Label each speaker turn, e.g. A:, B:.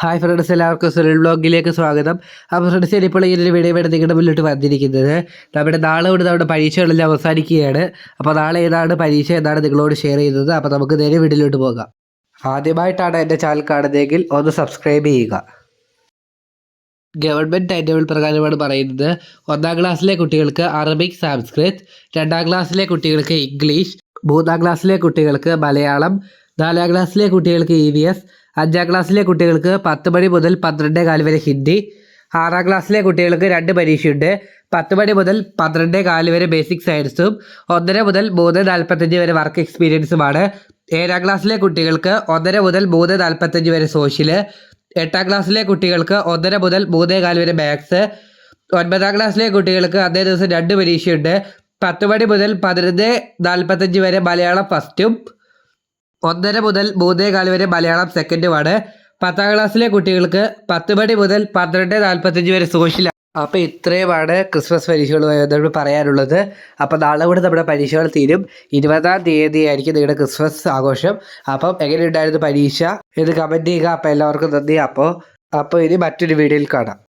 A: Hi friends എല്ലാവർക്കും സുരൽ ബ്ലോഗിലേക്ക് സ്വാഗതം. അപ്പോൾ ഫ്രണ്ട്സ് ഇപ്പോൾ ഈ ഒരു വീഡിയോ വേണ്ടി നിങ്ങളുടെ മുന്നിലോട്ട് വന്നിരിക്കുന്നത് നമ്മുടെ നാളെ കൊണ്ട് നമ്മുടെ പരീക്ഷകളെല്ലാം അവസാനിക്കുകയാണ്. അപ്പോൾ നാളെ ഏതാണ് പരീക്ഷ എന്നാണ് നിങ്ങളോട് ഷെയർ ചെയ്യുന്നത്. അപ്പോൾ നമുക്ക് നേരെ വീട്ടിലോട്ട് പോകാം. ആദ്യമായിട്ടാണ് എന്റെ ചാനൽ കാണുന്നതെങ്കിൽ ഒന്ന് സബ്സ്ക്രൈബ് ചെയ്യുക. ഗവൺമെന്റ് ടൈം ടേബിൾ പ്രകാരമാണ് പറയുന്നത്. ഒന്നാം ക്ലാസ്സിലെ കുട്ടികൾക്ക് അറബിക് സാംസ്കൃത് രണ്ടാം ക്ലാസ്സിലെ കുട്ടികൾക്ക് ഇംഗ്ലീഷ് മൂന്നാം ക്ലാസ്സിലെ കുട്ടികൾക്ക് മലയാളം നാലാം ക്ലാസ്സിലെ കുട്ടികൾക്ക് ഇ വി എസ് അഞ്ചാം ക്ലാസ്സിലെ കുട്ടികൾക്ക് പത്ത് മണി മുതൽ പന്ത്രണ്ടേ കാൽ വരെ ഹിന്ദി ആറാം ക്ലാസ്സിലെ കുട്ടികൾക്ക് രണ്ട് പരീക്ഷയുണ്ട്. പത്ത് മണി മുതൽ പന്ത്രണ്ടേ കാൽ വരെ ബേസിക് സയൻസും ഒന്നര മുതൽ മൂന്ന് നാൽപ്പത്തഞ്ച് വരെ വർക്ക് എക്സ്പീരിയൻസുമാണ്. ഏഴാം ക്ലാസ്സിലെ കുട്ടികൾക്ക് ഒന്നര മുതൽ മൂന്ന് നാൽപ്പത്തഞ്ച് വരെ സോഷ്യൽ എട്ടാം ക്ലാസ്സിലെ കുട്ടികൾക്ക് ഒന്നര മുതൽ മൂന്നേ കാൽ വരെ മാത്സ് ഒൻപതാം ക്ലാസ്സിലെ കുട്ടികൾക്ക് അതേ ദിവസം രണ്ട് പരീക്ഷയുണ്ട്. പത്ത് മണി മുതൽ പതിനൊന്ന് നാൽപ്പത്തഞ്ച് വരെ മലയാളം ഫസ്റ്റും ഒന്നര മുതൽ മൂന്നേ കാൽ വരെ മലയാളം സെക്കൻഡുമാണ് പത്താം ക്ലാസ്സിലെ കുട്ടികൾക്ക് പത്ത് മണി മുതൽ പന്ത്രണ്ട് നാൽപ്പത്തഞ്ച് വരെ സോഷ്യൽ അപ്പോൾ ഇത്രയുമാണ് ക്രിസ്മസ് ബന്ധപ്പെട്ട് പറയാനുള്ളത്. അപ്പോൾ നാളെ കൂടെ നമ്മുടെ പരീക്ഷകൾ തീരും. ഇരുപതാം തീയതി ആയിരിക്കും നിങ്ങളുടെ ക്രിസ്മസ് ആഘോഷം. അപ്പം എങ്ങനെയുണ്ടായിരുന്നു പരീക്ഷ? ഇത് കമന്റ് ചെയ്യുക. അപ്പോൾ എല്ലാവർക്കും നന്ദി. അപ്പോൾ അപ്പോൾ ഇനി മറ്റൊരു വീഡിയോയിൽ കാണാം.